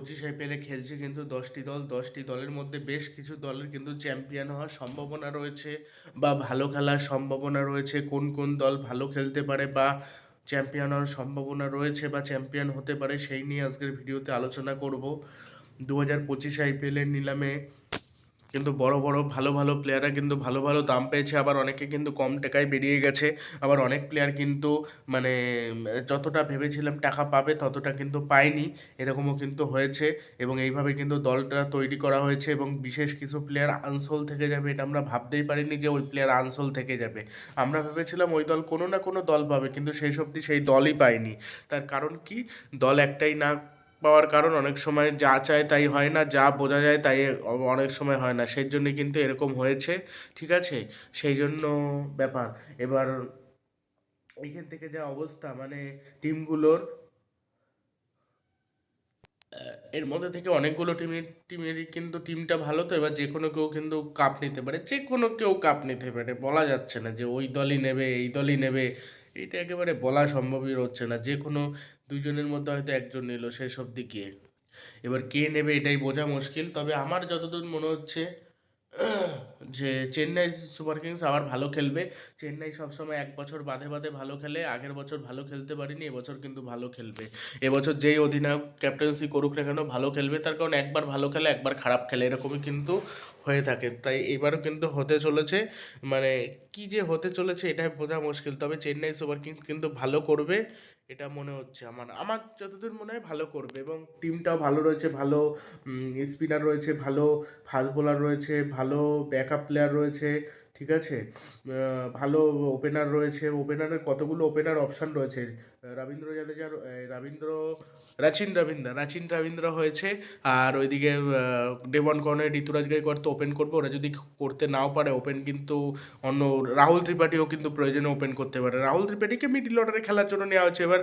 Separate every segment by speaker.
Speaker 1: পঁচিশ আইপিএলে খেলছে কিন্তু দশটি দল, দশটি দলের মধ্যে বেশ কিছু দলের কিন্তু চ্যাম্পিয়ন হওয়ার সম্ভাবনা রয়েছে বা ভালো খেলার সম্ভাবনা রয়েছে, কোন কোন দল ভালো খেলতে পারে বা চ্যাম্পিয়ন হওয়ার সম্ভাবনা রয়েছে বা চ্যাম্পিয়ন হতে পারে সেই নিয়ে আজকের ভিডিওতে আলোচনা করব। দু হাজার পঁচিশ আইপিএলের নিলামে কিন্তু বড় বড়, ভালো ভালো প্লেয়াররা কিন্তু ভালো ভালো দাম পেয়েছে। আবার অনেকে কিন্তু কম টাকায় বেরিয়ে গেছে। আবার অনেক প্লেয়ার কিন্তু মানে যতটা ভেবেছিলাম টাকা পাবে ততটা কিন্তু পায়নি। এরকমও কিন্তু হয়েছে এবং এইভাবে কিন্তু দলটা তৈরি করা হয়েছে এবং বিশেষ কিছু প্লেয়ার আনসোল থেকে যাবে এটা আমরা ভাবতেই পারিনি যে ওই প্লেয়ার আনসোল থেকে যাবে। আমরা ভেবেছিলাম ওই দল কোনো না কোনো দল পাবে কিন্তু সেই সবদি সেই দলই পায়নি। তার কারণ কি? দল একটাই না পাওয়ার কারণ অনেক সময় যা চায় তাই হয় না, যা বোঝা যায় তাই অনেক সময় হয় না। সেই জন্য কিন্তু এরকম হয়েছে, ঠিক আছে? সেই জন্য ব্যাপার। এবার এইখান থেকে যা অবস্থা মানে টিমগুলোর এর মধ্যে থেকে অনেকগুলো টিমের টিমেরই কিন্তু টিমটা ভালো তো, এবার যে কোনো কেউ কিন্তু কাপ নিতে পারে যে কোনো কেউ কাপ নিতে পারে, বলা যাচ্ছে না যে ওই দলই নেবে, এই দলই নেবে, এটা একেবারে বলা সম্ভবই হচ্ছে না। যে কোনো দুইজনের মধ্যে হয়তো একজন নিল সেসব দিকে। এবার কে নেবে এটাই বোঝা মুশকিল। তবে আমার যতদূর মনে হচ্ছে, যে চেন্নাই সুপার কিংস আবার ভালো খেলবে। চেন্নাই সবসময় এক বছর বাদে বাদে ভালো খেলে, আগের বছর ভালো খেলতে পারেনি, এবছর কিন্তু ভালো খেলবে। এবছর যেই অধিনায়ক ক্যাপ্টেন্সি করুক না কেন, ভালো খেলবে। তার কারণ একবার ভালো খেলে, একবার খারাপ খেলে, এরকমই কিন্তু হয়ে থাকে। তাই এবারও কিন্তু হতে চলেছে মানে কি যে হতে চলেছে, এটাই বোঝা মুশকিল। তবে চেন্নাই সুপার কিংস কিন্তু ভালো করবে। এটা মনে হচ্ছে আমার। আমার যতদূর মনে হয় ভালো করবে এবং টিমটাও ভালো রয়েছে, ভালো স্পিনার রয়েছে, ভালো ফাস্ট বোলার রয়েছে, ভালো ব্যাকআপ প্লেয়ার রয়েছে, ঠিক আছে? ভালো ওপেনার রয়েছে। ওপেনারের কতগুলো ওপেনার অপশান রয়েছে? রবীন্দ্র জাদেজার রবীন্দ্র, রাচিন রবীন্দ্র রাচিন রবীন্দ্র হয়েছে। আর ওইদিকে ডেবন কর্নের ঋতুরাজ গাইকোয়াড় তো ওপেন করবে। ওরা যদি করতে নাও পারে ওপেন কিন্তু অন্য রাহুল ত্রিপাঠীও কিন্তু প্রয়োজনে ওপেন করতে পারে। রাহুল ত্রিপাঠীকে মিডিল অর্ডারে খেলার জন্য নেওয়া হচ্ছে এবার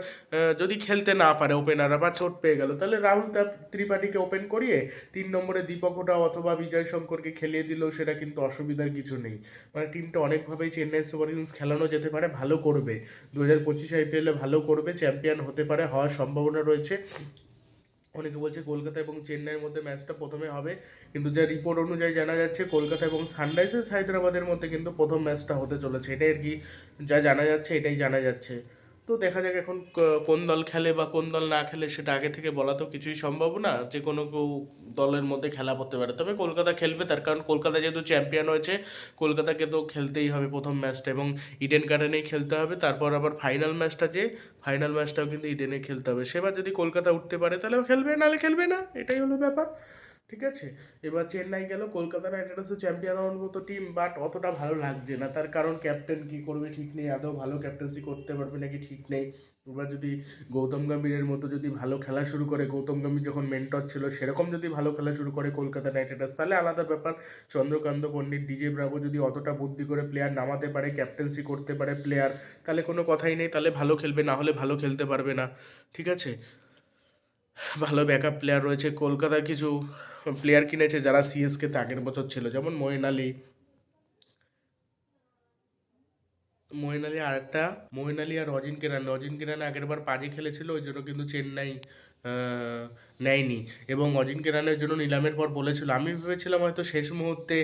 Speaker 1: যদি খেলতে না পারে ওপেনার বা চোট পেয়ে গেল, তাহলে রাহুল ত্রিপাঠীকে ওপেন করিয়ে তিন নম্বরে দীপক ওটা অথবা বিজয় শঙ্করকে খেলিয়ে দিলেও সেটা কিন্তু অসুবিধার কিছু নেই। মানে টিমটা অনেকভাবেই চেন্নাই সুপার কিংস খেলানো যেতে পারে, ভালো করবে। দু হাজার পঁচিশ আইপিএলে ভালো করবে চ্যাম্পিয়ন হতে পারে হওয়ার সম্ভাবনা রয়েছে। অনেকে বলছে কলকাতা এবং চেন্নাইয়ের মধ্যে ম্যাচটা প্রথমে হবে, কিন্তু যা রিপোর্ট অনুযায়ী জানা যাচ্ছে, কলকাতা এবং সানরাইজার্স হায়দ্রাবাদের মধ্যে কিন্তু প্রথম ম্যাচটা হতে চলেছে। এটাই আর কি যা জানা যাচ্ছে, এটাই জানা যাচ্ছে। তো দেখা যাক এখন কোন দল খেলে বা কোন দল না খেলে সেটা আগে থেকে বলা তো কিছুই সম্ভব না। যে কোনো কেউ দলের মধ্যে খেলা করতে পারে। তবে কলকাতা খেলবে তার কারণ কলকাতা যেহেতু চ্যাম্পিয়ন হয়েছে, কলকাতাকে তো খেলতেই হবে প্রথম ম্যাচটা এবং ইডেন গার্ডেনেই খেলতে হবে। তারপর আবার ফাইনাল ম্যাচটা যে ফাইনাল ম্যাচটাও কিন্তু ইডেনে খেলতে হবে। সেবার যদি কলকাতা উঠতে পারে তাহলেও খেলবে, নাহলে খেলবে না। এটাই হলো ব্যাপার। ঠিক আছে? এবার চেন্নাই গেল, কলকাতা নাইট রাইডার্সও চ্যাম্পিয়ন হওয়ার মতো টিম বাট অতটা ভালো লাগছে না। তার কারণ ক্যাপ্টেন কী করবে ঠিক নেই, আদৌ ভালো ক্যাপ্টেন্সি করতে পারবে নাকি ঠিক নেই। এবার যদি গৌতম গম্ভীরের মতো যদি ভালো খেলা শুরু করে, গৌতম গম্ভীর যখন মেন্টর ছিল, সেরকম যদি ভালো খেলা শুরু করে কলকাতা নাইট রাইডার্স তাহলে আলাদা ব্যাপার। চন্দ্রকান্ত পণ্ডিত ডিজে ব্রাভো যদি অতটা বুদ্ধি করে প্লেয়ার নামাতে পারে ক্যাপ্টেন্সি করতে পারে প্লেয়ার তাহলে কোনো কথাই নেই। তাহলে ভালো খেলবে, না হলে ভালো খেলতে পারবে না। ঠিক আছে? ভালো ব্যাকআপ প্লেয়ার রয়েছে। কলকাতার কিছু প্লেয়ার কিনেছে যারা সিএসকেতে আগের বছর ছিল, যেমন মোয়েন আলী। মঈন আলী আর একটা মঈন আলী আর অজিন কেরান অজিন কেরান আগের বার পাজে খেলেছিল, ওই জন্য কিন্তু চেন্নাই নেয়নি। এবং অজিন কেরানের জন্য নিলামের পর বলেছিল, আমি ভেবেছিলাম হয়তো শেষ মুহূর্তে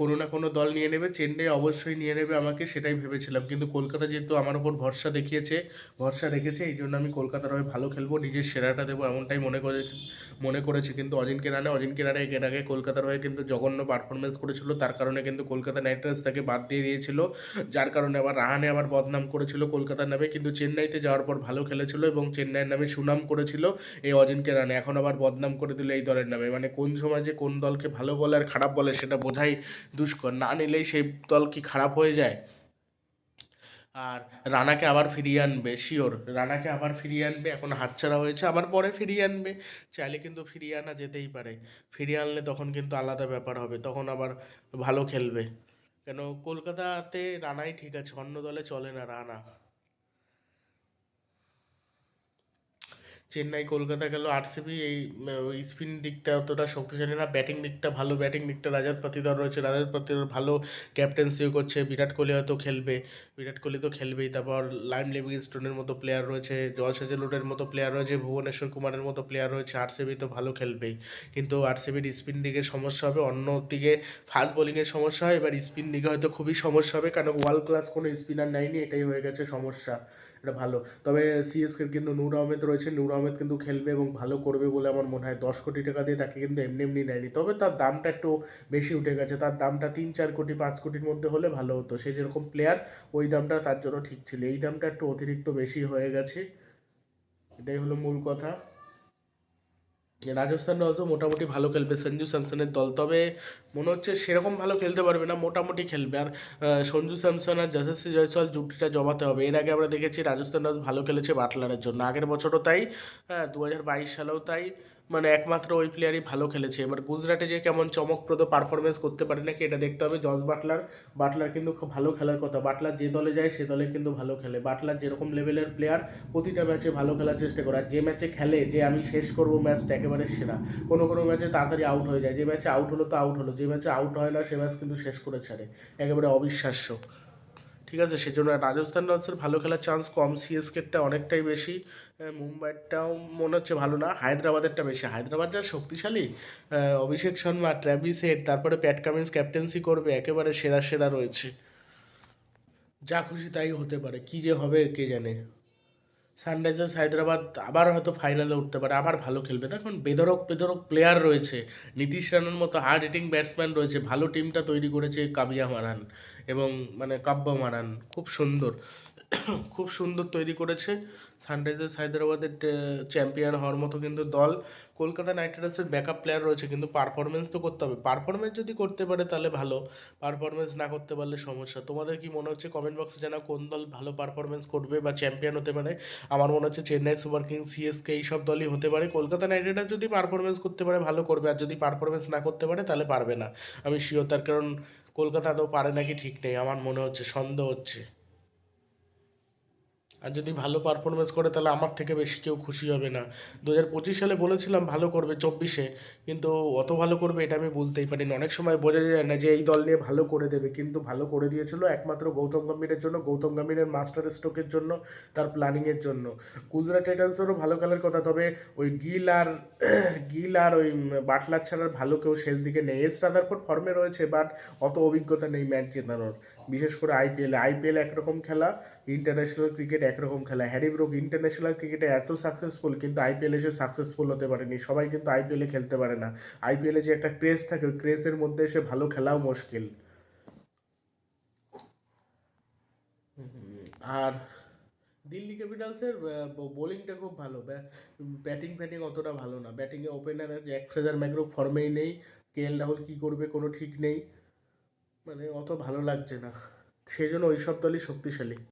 Speaker 1: কোনো না কোনো দল নিয়ে নেবে, চেন্নাই অবশ্যই নিয়ে নেবে আমাকে, সেটাই ভেবেছিলাম। কিন্তু কলকাতা যেহেতু আমার ওপর ভরসা দেখিয়েছে, ভরসা রেখেছে, এই জন্য আমি কলকাতার হয়ে ভালো খেলব, নিজের সেরাটা দেবো এমনটাই মনে করে, মনে করেছি। কিন্তু অজিন কেরানে অজিন কেরানে এর আগে কলকাতার হয়ে কিন্তু জঘন্য পারফরমেন্স করেছিল, তার কারণে কিন্তু কলকাতা নাইট রাইডার্স তাকে বাদ দিয়ে দিয়েছিল, যার কারণে আবার রাহানে আবার বদনাম করেছিল কলকাতার নামে। কিন্তু চেন্নাইতে যাওয়ার পর ভালো খেলেছিল এবং চেন্নাইয়ের নামে সুনাম করেছিল। এই অজিন রানে। এখন আবার বদনাম করে দিল এই দলের নামে। মানে কোন সমাজে কোন দলকে ভালো বলে আর খারাপ বলে সেটা বোঝাই দুষ্কর। না নিলেই সেই দল কি খারাপ হয়ে যায়? আর রানাকে আবার ফিরিয়ে আনবে শিওর রানাকে আবার ফিরিয়ে আনবে, এখন হাতছাড়া হয়েছে, আবার পরে ফিরিয়ে আনবে। চাইলে কিন্তু ফিরিয়ে আনা যেতেই পারে। ফিরিয়ে আনলে তখন কিন্তু আলাদা ব্যাপার হবে, তখন আবার ভালো খেলবে। কেন, কলকাতাতে রানাই ঠিক আছে, অন্য দলে চলে না রানা। চেন্নাই, কলকাতা গেল আরসিবি এই স্পিন দিকটা অতটা শক্তিশালী না। ব্যাটিং দিকটা ভালো ব্যাটিং দিকটা রাজাত পাতিদার রয়েছে। রাজাত পাতিদার ভালো ক্যাপ্টেন্সিও করছে। বিরাট কোহলি হয়তো খেলবে। বিরাট কোহলি তো খেলবেই। তারপর লাইম লিভিংস্টোনের মতো প্লেয়ার রয়েছে জল সেজেলুডের মতো প্লেয়ার রয়েছে, ভুবনেশ্বর কুমারের মতো প্লেয়ার রয়েছে। আরসিবি তো ভালো খেলবেই। কিন্তু আরসিবির স্পিন দিকে সমস্যা হবে, অন্য দিকে ফাস্ট বোলিংয়ের সমস্যা হয়। এবার স্পিন দিকে হয়তো খুবই সমস্যা হবে, কারণ ওয়ার্ল্ড ক্লাস কোনো স্পিনার নেয়নি, এটাই হয়ে গেছে সমস্যা। এটা ভালো। তবে সিএসকের কিন্তু নূর আহমেদ রয়েছে। নূর আহমেদ কিন্তু খেলবে এবং ভালো করবে বলে আমার মনে হয়। দশ কোটি টাকা দিয়ে তাকে কিন্তু এমনি এমনি নেয়নি। তবে তার দামটা একটু বেশি উঠে গেছে। তার দামটা তিন, চার কোটি, পাঁচ কোটির মধ্যে হলে ভালো হতো। সে যেরকম প্লেয়ার ওই দামটা তার জন্য ঠিক ছিল। এই দামটা একটু অতিরিক্ত বেশি হয়ে গেছে। এটাই হলো মূল কথা। রাজস্থান রয়্যালসও মোটামুটি ভালো খেলবে। সঞ্জু স্যামসনের দল। তবে মনে হচ্ছে সেরকম ভালো খেলতে পারবে না, মোটামুটি খেলবে। আর সঞ্জু স্যামসন আর যশস্বী জয়সওয়াল জুটিটা জমাতে হবে। এর আগে আমরা দেখেছি রাজস্থান রয়্যালস ভালো খেলেছে বাটলারের জন্য। আগের বছরও তাই হ্যাঁ দু হাজার বাইশ সালেও তাই। মানে একমাত্র ওই প্লেয়ারই ভালো খেলেছে। এবার গুজরাটে যে কেমন চমকপ্রদ পারফরমেন্স করতে পারে নাকি এটা দেখতে হবে। জর্জ বাটলার বাটলার কিন্তু খুব ভালো খেলার কথা। বাটলার যে দলে যায়, সে দলে কিন্তু ভালো খেলে। বাটলার যেরকম লেভেলের প্লেয়ার প্রতিটা ম্যাচে ভালো খেলার চেষ্টা করে। আর যে ম্যাচে খেলে যে আমি শেষ করব ম্যাচটা একেবারে সেরা। কোনো কোনো ম্যাচে তাড়াতাড়ি আউট হয়ে যায়। যে ম্যাচে আউট হলো তো আউট হলো। যে ম্যাচে আউট হয় না, সে ম্যাচ কিন্তু শেষ করে ছাড়ে। একেবারে অবিশ্বাস্য। ঠিক আছে সেজন্য রাজস্থান রয়্যালসের ভালো খেলার চান্স কম। সিএসকেরটা অনেকটাই বেশি। আহ, মুম্বাইয়েরটাও মনে হচ্ছে ভালো না হায়দ্রাবাদেরটা বেশি। হায়দ্রাবাদ যা শক্তিশালী অভিষেক শর্মা ট্র্যাভিস হেড তারপরে প্যাট কামিন্স ক্যাপ্টেন্সি করবে একেবারে সেরা সেরা রয়েছে। যা খুশি তাই হতে পারে কী যে হবে কে জানে। সানরাইজার্স হায়দ্রাবাদ আবার হয়তো ফাইনালে উঠতে পারে আবার ভালো খেলবে। দেখুন বেদরক বেদরক প্লেয়ার রয়েছে। নীতিশ রানের মতো হার্ড হিটিং ব্যাটসম্যান রয়েছে ভালো টিমটা তৈরি করেছে কাবিয়া মারান। এবং মানে কাব্য মারান, খুব সুন্দর। খুব সুন্দর তৈরি করেছে। সানরাইজার্স হায়দ্রাবাদের চ্যাম্পিয়ন হওয়ার মতো কিন্তু দল। কলকাতা নাইট রাইডার্সের ব্যাকআপ প্লেয়ার রয়েছে, কিন্তু পারফরমেন্স তো করতে হবে। পারফরমেন্স যদি করতে পারে তাহলে ভালো পারফরমেন্স না করতে পারলে সমস্যা। তোমাদের কি মনে হচ্ছে কমেন্ট বক্সে জানাও কোন দল ভালো পারফরমেন্স করবে বা চ্যাম্পিয়ন হতে পারে? আমার মনে হচ্ছে চেন্নাই সুপার কিংস সিএসকে এইসব দলই হতে পারে। কলকাতা নাইট রাইডার্স যদি পারফরমেন্স করতে পারে, ভালো করবে। আর যদি পারফরমেন্স না করতে পারে তাহলে পারবে না। আমি শিওর তার কারণ কলকাতা তো পারে নাকি ঠিক নেই আমার মনে হচ্ছে সন্দেহ হচ্ছে। আর যদি ভালো পারফরমেন্স করে, তাহলে আমার থেকে বেশি কেউ খুশি হবে না। দু হাজার পঁচিশ সালে বলেছিলাম ভালো করবে চব্বিশে, কিন্তু অত ভালো করবে এটা আমি বুঝতেই পারিনি। অনেক সময় বোঝা যায় না যে এই দল নিয়ে ভালো করে দেবে, কিন্তু ভালো করে দিয়েছিল একমাত্র গৌতম গম্ভীরের জন্য, গৌতম গম্ভীরের মাস্টার স্ট্রোকের জন্য, তার প্ল্যানিংয়ের জন্য। গুজরাট টাইটান্সেরও ভালো খেলার কথা, তবে ওই গিল আর গিল আর ওই বাটলার ছাড়ার ভালো কেউ শেষ দিকে নেই। এস রাদারফোর্ড ফর্মে রয়েছে বাট অত অভিজ্ঞতা নেই ম্যাচ জেতানোর। বিশেষ করে আইপিএলে আইপিএল একরকম খেলা ইন্টারন্যাশনাল ক্রিকেট একরকম খেলা। হ্যারি ব্রুক ইন্টারন্যাশনাল ক্রিকেটে এত সাকসেসফুল কিন্তু আইপিএলে এসে সাকসেসফুল হতে পারেনি। সবাই কিন্তু আইপিএলে খেলতে পারে না। আইপিএলে যে একটা ক্রেজ থাকে, ওই ক্রেজের মধ্যে এসে ভালো খেলাও মুশকিল। আর দিল্লি ক্যাপিটালসের বোলিংটা খুব ভালো। ব্যাটিং ফ্যাটিং অতটা ভালো না। ব্যাটিংয়ে ওপেনার জ্যাক ফ্রেজার ম্যাগ্রো ফর্মেই নেই। কে এল রাহুল কী করবে কোনো ঠিক নেই। মানে অত ভালো লাগছে না। সেই জন্য ওই সব দলই শক্তিশালী।